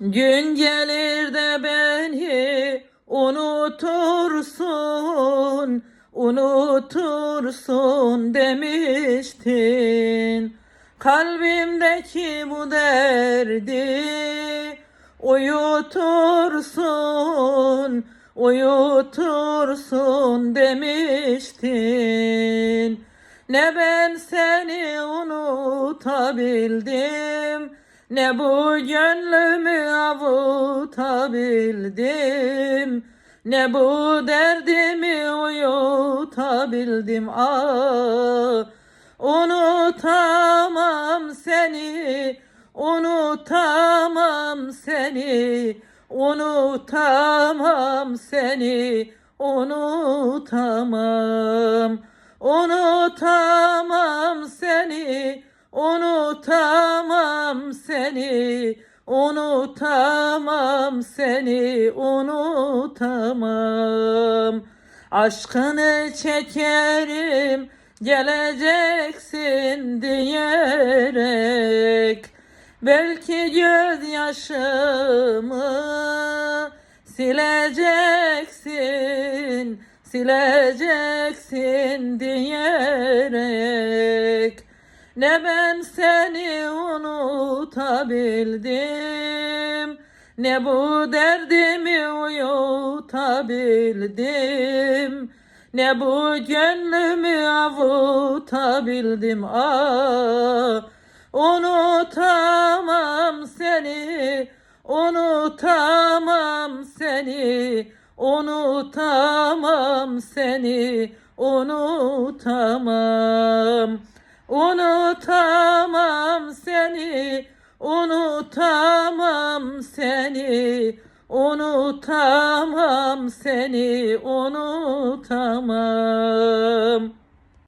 Gün gelir de beni unutursun, unutursun demiştin. Kalbimdeki bu derdi uyutursun, uyutursun demiştin. Ne ben seni unutabildim, ne bu gönlümü avutabildim, ne bu derdimi uyutabildim. Ah, unutamam seni, unutamam seni, unutamam seni, unutamam. Unutamam seni, unutamam seni, unutamam seni, unutamam. Aşkını çekerim, geleceksin diyerek. Belki gözyaşımı sileceksin, sileceksin diyerek. Ne ben seni unutabildim, ne bu derdimi uyutabildim, ne bu gönlümü avutabildim. Ah, unutamam seni, unutamam seni, unutamam seni, unutamam. Unutamam seni, unutamam seni, unutamam seni, unutamam.